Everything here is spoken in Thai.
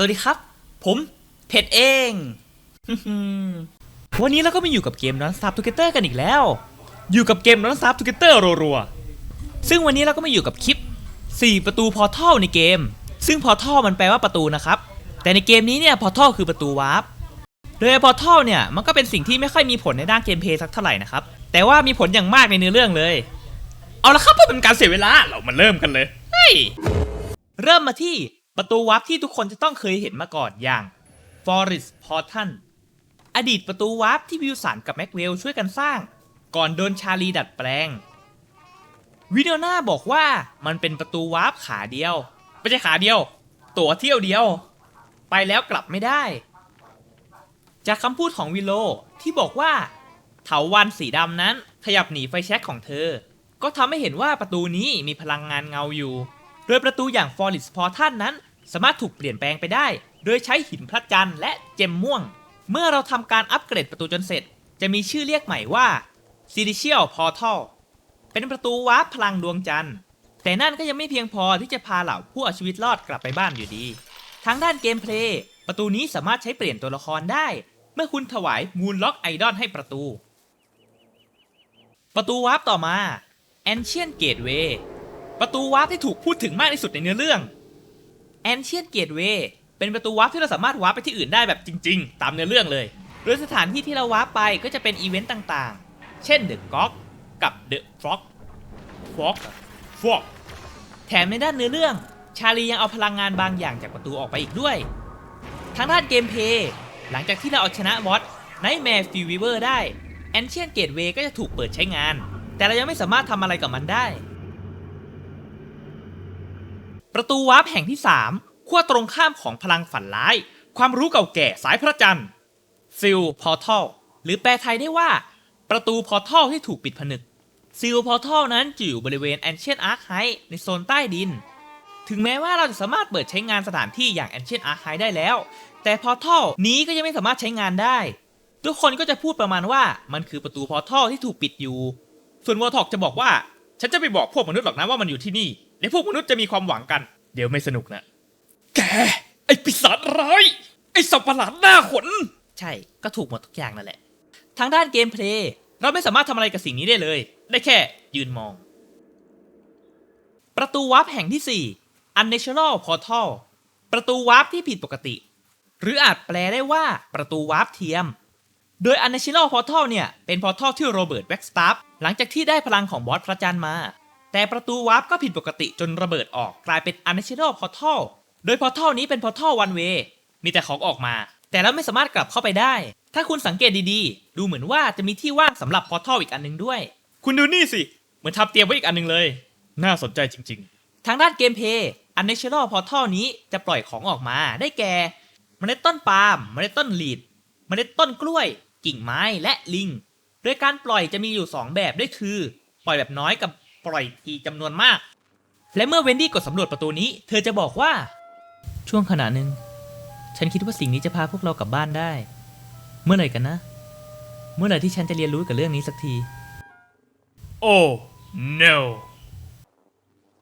สวัสดีครับ ผมเผ็ดเอง วันนี้เราก็มาอยู่กับเกม Non Stop Together กันอีกแล้ว อยู่กับเกม Non Stop Together รัวๆซึ่งวันนี้เราก็มาอยู่กับคลิป 4 ประตูพอร์ทัลในเกม ซึ่งพอร์ทัลมันแปลว่าประตูนะครับ แต่ในเกมนี้เนี่ยพอร์ทัลคือประตูวาร์ปโดยพอร์ทัลเนี่ยมันก็เป็นสิ่งที่ไม่ค่อยมีผลในด้านเกมเพย์สักเท่าไหร่นะครับ แต่ว่ามีผลอย่างมากในเนื้อเรื่องเลย เอาละครับเพื่อเป็นการเสียเวลาเรามาเริ่มกันเลย เฮ้ย เริ่มมาที่ ประตูวาร์ปที่ทุกคนจะต้องเคยเห็นมาก่อนอย่าง Forest Portal อดีตประตูวาร์ปที่วิวสันกับแม็กเวลช่วยกันสร้าง ก่อนโดนชาลีดัดแปลง วิดีโอหน้าบอกว่ามันเป็นประตูวาร์ปขาเดียว ไม่ใช่ขาเดียว ตั๋วเที่ยวเดียว ไปแล้วกลับไม่ได้ จากคำพูดของวิโลที่บอกว่าเถาวันสีดำนั้นขยับหนีไฟแช็กของเธอ ก็ทำให้เห็นว่าประตูนี้มีพลังงานเงาอยู่ โดยประตูอย่าง f o r e s t Portal นั้น สามารถถูกเปลี่ยนแปลงไปได้ โดยใช้หินพระจันทร์และเจมม่วง เมื่อเราทำการอัปเกรดประตูจนเสร็จ จะมีชื่อเรียกใหม่ว่า Celestial Portal เป็นประตูวาร์ปพลังดวงจันทร์ แต่นั่นก็ยังไม่เพียงพอที่จะพาเหล่าผู้เอาชีวิตรอดกลับไปบ้านอยู่ดี ทางด้านเกมเพลย์ประตูนี้สามารถใช้เปลี่ยนตัวละครได้ เมื่อคุณถวายมูนล็อกไอดอลให้ประตู ประตูวาร์ปต่อมา Ancient Gateway ประตูวาร์ปที่ถูกพูดถึงมากที่สุดในเนื้อเรื่อง Ancient Gateway เป็นประตูวาร์ปที่เราสามารถวาร์ปไปที่อื่นได้แบบจริง ๆ ตามเนื้อเรื่องเลย โดยสถานที่ที่เราวาร์ปไปก็จะเป็นอีเวนต์ต่างๆ เช่น The Gog กับ The Frog Frog Frog แถมในด้านเนื้อเรื่อง ชาลียังเอาพลังงานบางอย่างจากประตูออกไปอีกด้วย ทางด้านเกมเพลย์หลังจากที่เราเอาชนะวอต Nightmare f e v e r ได้ Ancient Gateway ก็จะถูกเปิดใช้งาน แต่เรายังไม่สามารถทำอะไรกับมันได้ ประตูวาร์ปแห่งที่ 3 ขั้วตรงข้ามของพลังฝันร้าย ความรู้เก่าแก่สายพระจันทร์ซิลพอร์ทัลหรือแปลไทยได้ว่า ประตูพอร์ทัลที่ถูกปิดผนึกซิลพอร์ทัลนั้นจะอยู่บริเวณ Ancient Archive ในโซนใต้ดิน ถึงแม้ว่าเราจะสามารถเปิดใช้งานสถานที่อย่าง Ancient Archive ได้แล้ว แต่พอร์ทัลนี้ก็ยังไม่สามารถใช้งานได้ ทุกคนก็จะพูดประมาณว่ามันคือประตูพอร์ทัลที่ถูกปิดอยู่ ส่วนวอร์ทอกจะบอกว่า ฉันจะไปบอกพวกมนุษย์หรอกนะว่ามันอยู่ที่นี่ เดี๋ยวพวกมนุษย์จะมีความหวังกัน เดี๋ยวไม่สนุกนะ แก ไอปีศาจร้าย ไอสัตว์ประหลาดหน้าขน ใช่ ก็ถูกหมดทุกอย่างนั่นแหละ ทางด้านเกมเพลย์ เราไม่สามารถทำอะไรกับสิ่งนี้ได้เลย ได้แค่ยืนมอง ประตูวาร์ปแห่งที่ 4 Unnatural Portal ประตูวาร์ปที่ผิดปกติ หรืออาจแปลได้ว่าประตูวาร์ปเทียม โดย Unnatural Portal เนี่ย เป็นพอร์ทัลที่โรเบิร์ตแบ็กสตาร์หลังจากที่ได้พลังของบอสพระจันทร์มา แต่ประตูวาร์ปก็ผิดปกติจนระเบิดออกกลายเป็น Unnatural Portal โดยพอทัลนี้เป็นพอทัล one way มีแต่ของออกมา แต่เราไม่สามารถกลับเข้าไปได้ ถ้าคุณสังเกตดีๆ ดูเหมือนว่าจะมีที่ว่างสำหรับพอทัลอีกอันหนึงด้วย คุณดูนี่สิ เหมือนทำเตรียมไว้อีกอันหนึงเลย น่าสนใจจริงๆ ทางด้านเกมเพย์ Unnatural Portal นี้จะปล่อยของออกมาได้แก่เมล็ดต้นปาล์มเมล็ดต้นลีดเมล็ดต้นกล้วย กิ่งไม้และลิงโดยการปล่อยจะมีอยู่ 2 แบบด้วยคือ ปล่อยแบบน้อยกับ ปล่อยทีจำนวนมาก และเมื่อเวนดี้กดสำรวจประตูนี้ เธอจะบอกว่า ช่วงขณะหนึ่ง ฉันคิดว่าสิ่งนี้จะพาพวกเรากลับบ้านได้ เมื่อไหร่กันนะ เมื่อไหร่ที่ฉันจะเรียนรู้กับเรื่องนี้สักที โอ้ no